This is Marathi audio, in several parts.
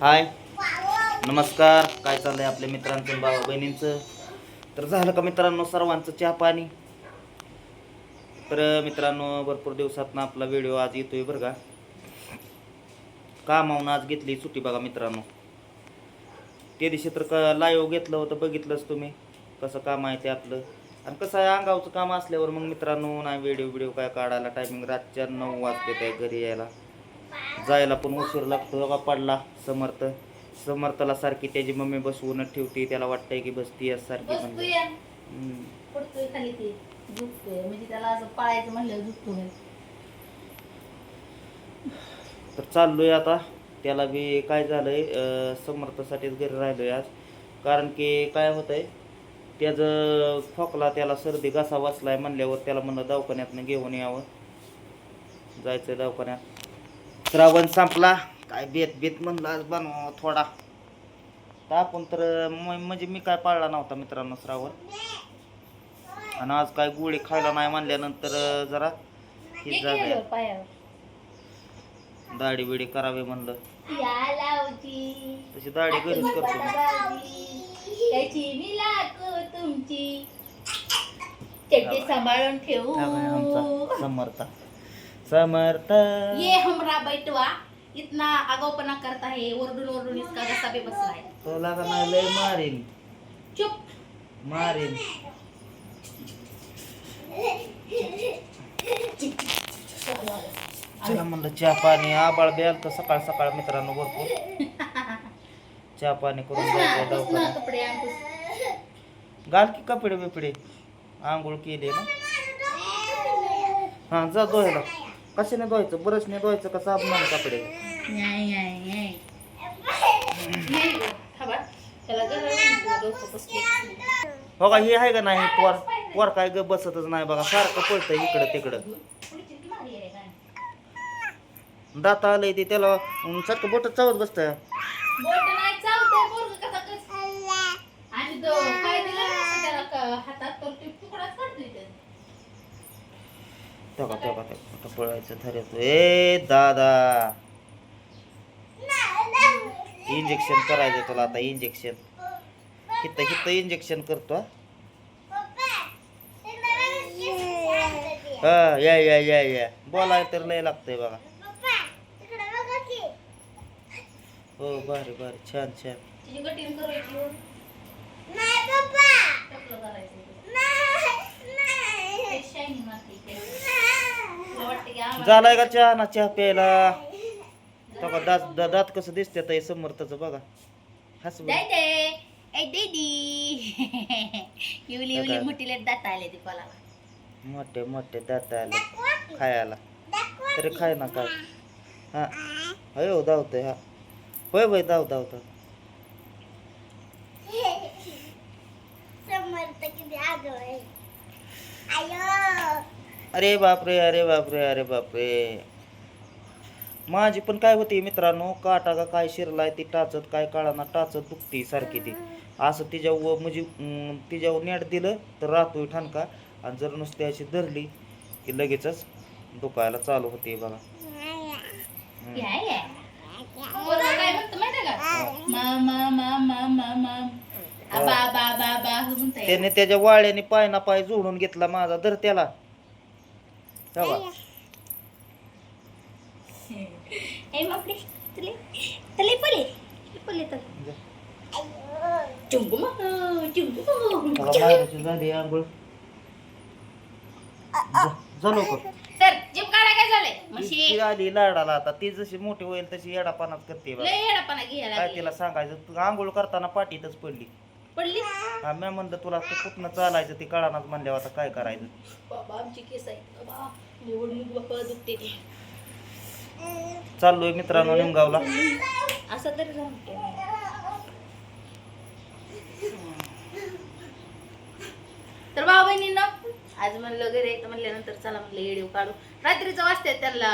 हाय. नमस्कार. काय चाललंय आपल्या मित्रांचं भावा बहिणींचं तर झालं का मित्रांनो सर्वांचं चहा पाणी? तर मित्रांनो भरपूर दिवसातनं आपला व्हिडिओ आज येतोय बरं का? कामावून आज घेतली सुट्टी बघा मित्रांनो. ते दिवशी तर का लाईव्ह घेतलं होतं बघितलंच तुम्ही. कसं काम आहे ते आपलं. आणि कसं आहे अंगावचं काम असल्यावर मग मित्रांनो नाही व्हिडिओ व्हिडिओ काय काढायला टायमिंग रातच्या नऊ वाजते काय घरी यायला. जायला पण उशीर लागतो बघा पडला समर्थ. समर्थला सारखी त्याची मम्मी बसवून ठेवते त्याला वाटतंय की बसती आहे सारखी म्हणजे बसतोय. हम्म. पडतोय खाली ते. झुकतोय म्हणजे त्याला असं पळायचं म्हणलं झुकतोय तर चाललोय आता. त्याला बी काय झालंय समर्थासाठीच घरी राहिलोय आज. कारण की काय होतंय त्याचं खोकला त्याला सर्दी घसा वाचलाय म्हणल्यावर त्याला म्हणलं दवाखान्यातनं घेऊन यावं. जायचं दवाखान्यात. श्रावण संपला. काय बेत बेत म्हणलं आज बनवा थोडा. आपण तर म्हणजे मी काय पाळला नव्हता मित्रांनो श्रावण. आणि आज काय गोळी खायला नाही म्हणल्यानंतर जरा हे पायावर. दाढी बिडी करावी म्हणलं. तशी दाढी घरीच करतो सांभाळून ठेवू. समर्थ. समर्थ। ये हमरा बैठवा इतना आगाऊपणा करता है ओरडून ओरडून इसका घसा पे बसलाय। तुला का नाही लय मारीन? चुप। मारीन। चला म्हणलं चहा पाणी आबाळ बेल तर सकाळ सकाळ मित्रांनो भरपूर. चहा पाणी करून जायचं दवाखान्यात. कपडे आण पुस. घाल की कपडे बिपडे आंघोळ केली ना? हा जा धुवायला कशाने धुवायचं ब्रशने धुवायचं का साबणाने कपडे गं. थांबा. त्याला डोकं बसले. हो का हे आहे का नाही पोर पोर काय ग बसतच नाही बघा सारखं पळतंय इकडं तिकडं? दात आलंय ते त्याला अं, सारखं बोट चावत बोट नाही चावतंय, पोरगं कसा कस- आणि तो काय दिलं ना असं त्याला क- हातात तर ते तुकडाच काढतोय ते. तेव्हा तेव्हा तेव्हा पळायचं ठरवतो ए दादा इंजेक्शन करायचं तुला आता इंजेक्शन हित हित इंजेक्शन करतो हा. हा या या या या. बोलाय तर लय लागतंय बघा. हो भारी भारी. छान छान. तिची झालाय का चहा? ना चहा प्यायला. तेव्हा दात दा- दात कसं दिसते ताई समर्थचं बघा. हस. दीदी. मोठीले दात आले ते मोठे मोठे दात आले. खायला. तरी खाय ना काय हा. अयो धावतोय हा. होय होय धाव धाव धाव. अरे बापरे अरे बापरे अरे बापरे. माझी पण काय होती मित्रांनो काटा का काय शिरलाय ती टाचत काय काळाना टाचत दुखती सारखी ती. असं तिच्यावर म्हणजे अं, तिच्यावर नेट दिलं तर राहतोय ठणका. आणि जर नुसती अशी धरली की लगेचच दुखायला चालू होते बघा. त्याने त्याच्या वाळ्याने पाय ना पाय जोडून घेतला माझा धर त्याला. ती आली लाडाला आता. ती जशी मोठी होईल तशी येडापानाच करते बघा. घ्यायला काय. तिला सांगायचं? तू आंघोळ करताना पाठीतच पडली. पडली? हा मी म्हणलं तुला तू कुठनं चालायचं ती कळानाच म्हणल्यावर आता काय करायचं? बाबा आमची केस आहे बाबा निवडून बाबा दुखते ते. चाललोय मित्रांनो निमगावला. असं तरी सांगतो तर भाऊ बहिणींनो आज म्हणलं घरी येतं म्हणल्यानंतर चला म्हणलं व्हिडिओ काढू. रात्रीचं वाजते त्याला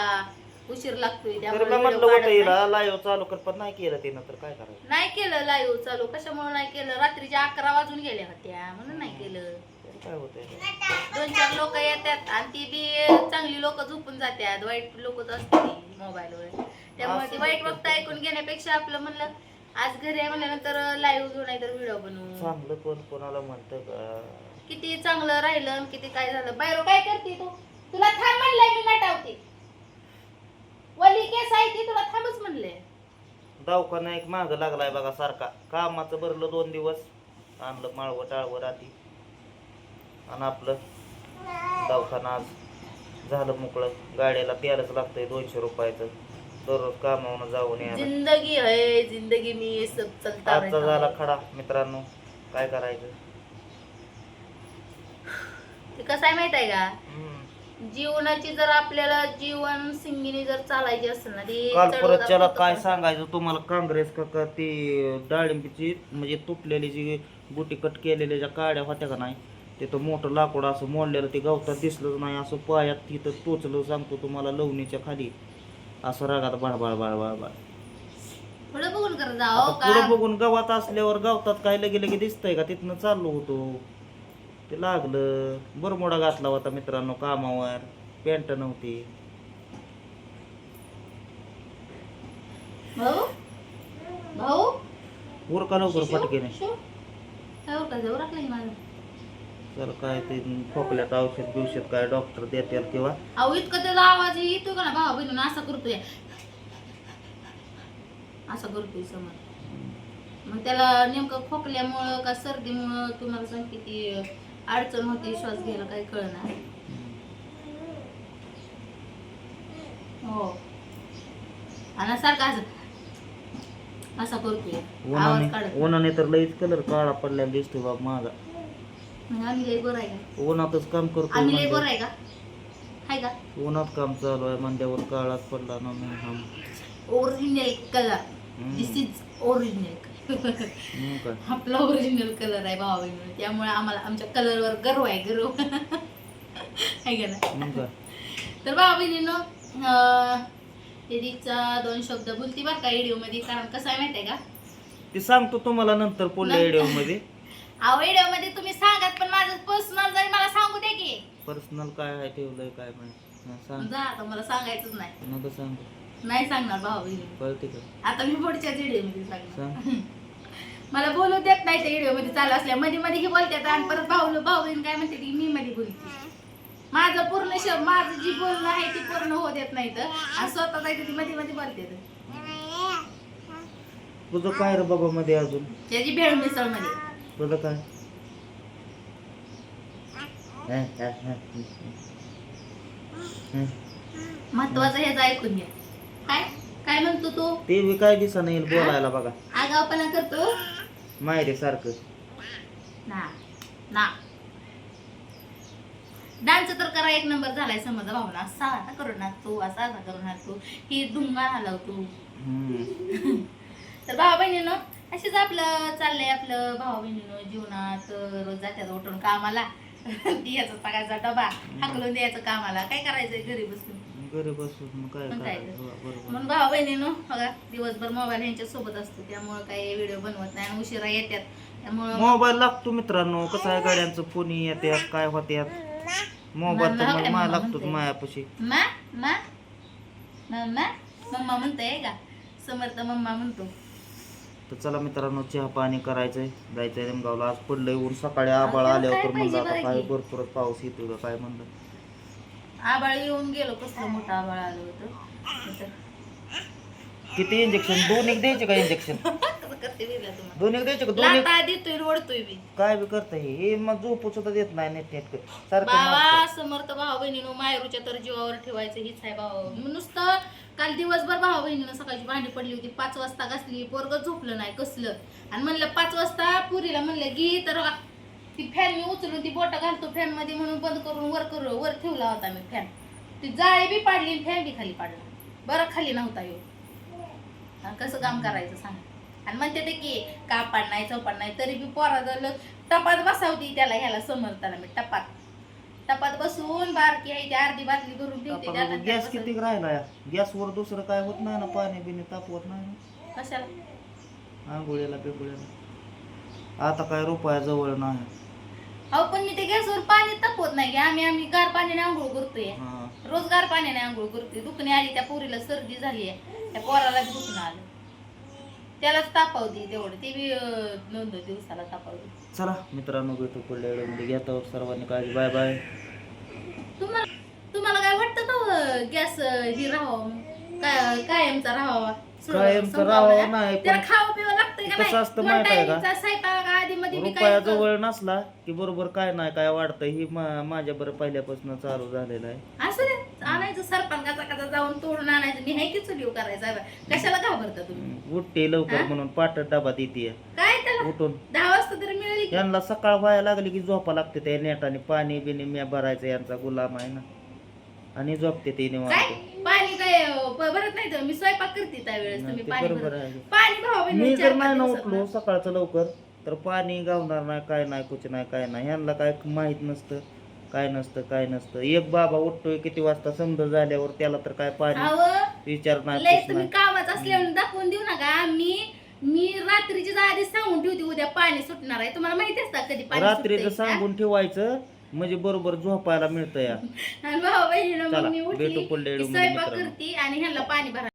उशीर लागतोय तर त्यामुळे मी video म्हणलं काढत होतं नाही. हिला लाईव्ह चालू कर पण नाही केलं तिनं तर काय करायचं? नाही केलं लाईव्ह चालू कशामुळे नाही केलं? रात्रीच्या अकरा वाजून गेल्या होत्या म्हणून नाही केलं. तर काय होतंय दोन चार लोक येतात आणि ती बी चांगली लोक झोपून जातात वाईट लोकच असते मोबाईलवर त्यामुळे ती वाईट. वक्त ऐकून घेण्यापेक्षा आपलं म्हणलं आज घरी आहे म्हणल्यानंतर लाईव्ह घेऊ नाही तर व्हिडिओ बनवू. चांगलं कोण कोणाला म्हणतं का? किती चांगलं राहिलं आणि किती काय झालं? बाहेर काय करते तू? तुला थांब म्हणलंय मी नटावते. वली केस आहे ती तुला थांबच म्हणले. दवाखाना एक माग लागलाय बघा सारखा. कामाचं भरलं दोन दिवस. आणलं माळवं टाळवं राहती. आणि आपलं दवाखाना आज झालं मोकळं. गाड्याला तेलच लागतंय दोनशे रुपयाचं. दररोज कामावून जाऊन यायला. जिंदगी है जिंदगी में ये सब चलता आजचा रहता झाला है. खडा मित्रांनो. काय करायचं? ते कसं आहे माहीत आहे का? हम्म. जीवनाची जर आपल्याला जीवन सिंगीने जर चालायची असेल ना ती काल परत त्याला काय. सांगायचं तुम्हाला? काँग्रेस का का ती डाळिंबीची म्हणजे तुटलेली जी गुटी कट केलेल्या ज्या काड्या होत्या का नाही तिथं मोठं लाकूड असं मोडलेलं ते गवतात दिसलंच नाही असं पायात तिथं टोचलं सांगतो तुम्हाला लवणीच्या खाली. असं रागात बाळबाळ बाळबाळ बाळ पुढे बघून कर आता जाओ पुढं का? बघून गावात असल्यावर गवतात काय लगे लगे दिसतंय का? तिथनं चाललो होतो. ते लागलं. बरमोडा घातला होता मित्रांनो कामावर. पॅन्ट नव्हती. भाऊ? भाऊ? उरका लवकर फटकेने. शिव? काय उरका जाऊ राखलं माझं तर काय ते खोकल्यात औषध बिवषध काय डॉक्टर देतील किंवा? अहो इतकं त्याचा आवाज येतो का ना भावा बहिणून? असा करतोय. असा करतोय समज. मग त्याला नेमकं खोकल्यामुळं का सर्दीमुळं? तुम्हाला सांगते की अडचण होती श्वास घ्यायला काही कळणार हो. आणि सारखा असं असा करतोय. आवाज उन्हाने काढत उन्हाने तर लईच कलर काळा पडलेला दिसतो बाब माझा. मग आम्ही लई बरं आहे का? उन्हातच काम करतो आम्ही लई बरं आहे का? हाय का? उन्हात काम चालू आहे म्हणल्यावर काळाच पडला ना मी हम original colour. This is original आपला ओरिजिनल कलर आहे भावा बहिणी. त्यामुळे आम्हाला आमच्या कलरवर गर्व आहे गर्व. आहे का ना तर भावा बहिणीनं दीदीचा दोन शब्द बोलती बरं का व्हिडिओमध्ये कारण कसं आहे माहिती आहे का? ते सांगतो तुम्हाला नंतर पुढल्या. व्हिडिओमध्ये अहो व्हिडिओमध्ये तुम्ही सांगत पण माझं पर्सनल जरी मला सांगू दे की. पर्सनल काय आहे ठेवलंय काय हा, सांग. जा आता मला सांगायचंच नाही. नका सांग नाही सांगणार का आता मी पुढच्याच व्हिडिओमध्ये सांगणार. सांग. मला बोलू देत नाही त्या व्हिडिओमध्ये चालू असल्या. मध्ये मध्ये ही बोलतात आणि परत भाऊ भाऊ बहीण काय म्हणते ती मी मध्ये बोलते. माझं पूर्ण शब्द माझं जी बोलणं आहे ती पूर्ण होऊ देत नाही तर आणि स्वतः जायचं ती मध्ये मध्ये बोलते तुझं काय रे बाबा मध्ये अजून? त्याची भेळ मिसळमध्ये तुझं काय? हा, हा, हा. हं. महत्वाचं हेच ऐकून घ्या काय? काय म्हणतो तू? ते बी काय दिसा येईल बोलायला बघा. आगावपणा करतो? मायरे सारखं. ना ना. डान्स तर करा एक नंबर झालाय समजा भावना. असा असा करू ना तू असा असा करू ना तू. ही दुंगा हलव तू. हम्म. तर भावा बहिणीनं अशीच आपलं चाललंय आपलं भावा बहिणीनं जीवनात रोज जात्यात उठून कामाला. द्यायचा सगळ्याचा डबा हाकलून द्यायचं कामाला. काय करायचंय घरी बसून? घरी बसून मग काय मग काय करायचं हो, बरोबर म्हणून भावा बहिणीनं बघा दिवसभर मोबाईल यांच्या सोबत असतो त्यामुळं काही व्हिडिओ बनवत नाही आणि उशिरा येतात त्यामुळं मोबाईल लागतो मित्रांनो कसं आहे गाड्यांचं फोनी येत्यात काय होत्यात? मोबाईल तर मला माया लागतो? मायापाशी. मा मा मम्मा मम्मा म्हणतोय का? समर्थ मम्मा म्हणतो. तर चला मित्रांनो चहा पाणी करायचंय जायचंय रेमगावला आज पडलंय ऊन सकाळी आबाळ आल्यावर तर म्हणलं आता काय की? भरपूरच पाऊस येतो का काय म्हणलं. आबाळ येऊन गेलो कसलं मोठं आबाळ आलं होतं. किती इंजेक्शन दोन एक द्यायचे का इंजेक्शन करते तुम्हाला दोन एक द्यायचे का? दोन एक देतोय रोडतोय काय बी करता हे मग झोपू सुद्धा देत नाही नेट नेट सारखं बाबा मारतं. समर्थ भाऊ बहिणीनं मायरूच्या तर जीवावर ठेवायचं हीच आहे भाऊ. नुसतं काल दिवसभर भाऊ बहिणीनं सकाळची भांडी पडली होती पाच वाजता घासली पोरग झोपलं नाही कसलं? आणि म्हणलं पाच वाजता पुरीला म्हणलं गी तर ती फॅन मी उचलून ती बोट घालतो फॅनमध्ये म्हणून बंद करून वर करू वर ठेवला होता मी फॅन ती जाळी बी पाडली फॅन बी खाली पाडला. बरं खाली नव्हता येऊ. कसं काम करायचं सांग. आणि म्हणते ते की कापाड नाही चौपाड नाही तरी बी पोरा झालं टपात बसावती त्याला ह्याला समर्थाला मी टपात. टपात बसून बारकी आहे ती अर्धी बाटली भरून ठेवते त्यात आणि गॅस त्यात किती राहिला गॅसवर दुसरं काय होत नाही ना पाणी बिणी तापवत नाही ना. कशाला? आंघोळीला पिंगोळीला. आता काय रुपया जवळ नाही. अहो पण मी ते गॅसवर पाणी तापवत नाही की आम्ही आम्ही गार पाण्याने आंघोळ करतोय. हा. रोज गार पाण्याने आंघोळ करतोय. दुखणे आली त्या पोरीला सर्दी झाली आहे. त्या पोराला दुखणं आलं. त्यालाच तापावती तेवढं. ते बी अं, दोन दोन दिवसाला तापावती चला मित्रांनो भेटू पुढल्या वेळेमध्ये. घेतो सर्वांनी काळजी. Bye bye. तुम्हाला तुम्हाला काय वाटतं का गॅस ही राहावं काय कायमचा राहावा? राहावा ना? नाही, त्याला पण खावं पिवं लागतंय का कसं? असतं माहीत आहे का? टाइमचा स्वयंपाक आधी मध्ये मी रुपया काय जवळ नसला की बरोबर काय नाही काय वाढतं ही माझ्या बरं पहिल्यापासून चालू झालेलं आहे. असं रे आणायचं सरपंचाचा कसा जाऊन तोडून आणायचं. मी हाय की चुलीव करायचा कशाला घाबरता तुम्ही? उठते लवकर हा? म्हणून पाठ डबा देते. काय त्याला? उठून. दहा वाजता तरी मिळेल की? यांना सकाळ व्हायला लागली की झोपा लागते त्या नेटाने. पाणी बिनी म्या भरायचं यांचा गुलाम आहे ना. आणि झोपते ते काय? निवांत. पाणी भरत नाही तर मी स्वयंपाक करते त्यावेळेस तुम्ही ते पाणी बरोबर भरत आहे. पाणी भावा बहिणी मी जर नाही ना उठलो ना. सकाळचं लवकर तर पाणी गावणार नाही काय नाही कुछ नाही काय नाही. ह्यांना काय माहीत नसतं काय नसतं काय नसतं. एक बाबा उठतोय किती वाजता समजा झाल्यावर त्याला तर काय पाणी अहो, विचार नाही लय कुछ तुम्ही नाही. कामात असल्यावर दाखवून देऊ नका. मी मी रात्रीची आधीच सांगून ठेवते उद्या पाणी सुटणार आहे. तुम्हाला माहिती असतं कधी पाणी रात्रीचं सुटतंय का? सांगून ठेवायचं म्हणजे बरोबर झोपायला मिळतं या आणि भाऊ चला, मग मी भेटू उठली पुढल्या स्वयंपाक मित्रांनो. करते आणि ह्यांना पाणी भरा